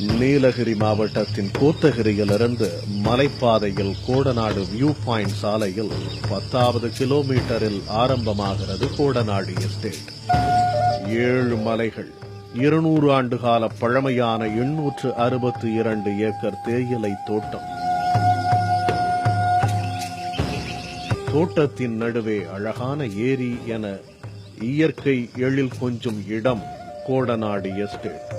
நீலகிரி மாவட்டத்தின் கோத்தகிரியிலிருந்து மலைப்பாதையில் Kodanad view point சாலையில் பத்தாவது கிலோமீட்டரில் ஆரம்பமாகிறது கோடநாடு எஸ்டேட். ஏழு மலைகள் இருநூறு ஆண்டுகால பழமையான எண்ணூற்று அறுபத்தி இரண்டு ஏக்கர் தேயிலை தோட்டம். தோட்டத்தின் நடுவே அழகான ஏரி என இயற்கை எழில் கொஞ்சும் இடம் கோடநாடு எஸ்டேட்.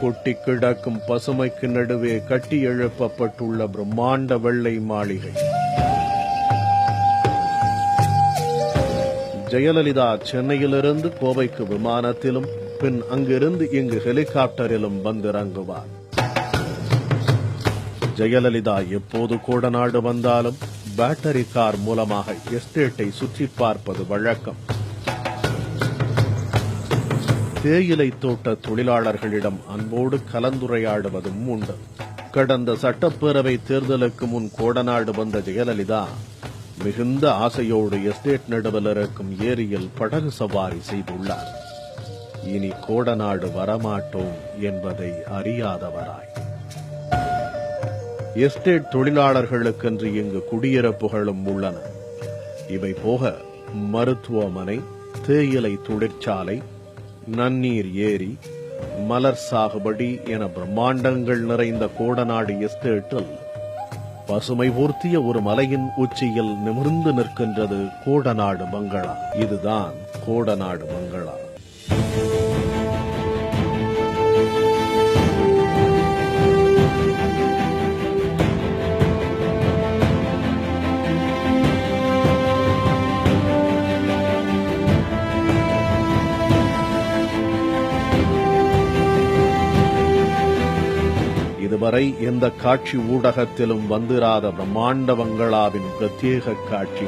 கொட்டி கிடக்கும் பசுமைக்கு நடுவே கட்டி எழுப்பப்பட்டுள்ள பிரம்மாண்ட வெள்ளை மாளிகை. ஜெயலலிதா சென்னையிலிருந்து கோவைக்கு விமானத்திலும் பின் அங்கிருந்து இங்கு ஹெலிகாப்டரிலும் வந்திறங்குவார். ஜெயலலிதா எப்போது கோடநாடு வந்தாலும் பேட்டரி கார் மூலமாக எஸ்டேட்டை சுற்றி பார்ப்பது வழக்கம். தேயிலை தோட்ட தொழிலாளர்களிடம் அன்போடு கலந்துரையாடுவதும் உண்டு. கடந்த சட்டப்பேரவை தேர்தலுக்கு முன் கோடநாடு வந்த ஜெயலலிதா மிகுந்த ஆசையோடு எஸ்டேட் நடுவில் இருக்கும் ஏரியில் படகு சவாரி செய்துள்ளார். இனி கோடநாடு வரமாட்டோம் என்பதை அறியாதவராய். எஸ்டேட் தொழிலாளர்களுக்கென்று இங்கு குடியிருப்புகளும் உள்ளன. இவை போக மருத்துவமனை தேயிலை தொழிற்சாலை நன்னீர் ஏரி மலர் சாகுபடி என பிரம்மாண்டங்கள் நிறைந்த கோடநாடு எஸ்டேட்டில் பசுமை பூர்த்திய ஒரு மலையின் உச்சியில் நிமிர்ந்து நிற்கின்றது கோடநாடு பங்களா. இதுதான் கோடநாடு பங்களா. இதுவரை எந்த காட்சி ஊடகத்திலும் வந்திராத பிரம்மாண்ட பங்களாவின் பிரத்யேக காட்சி.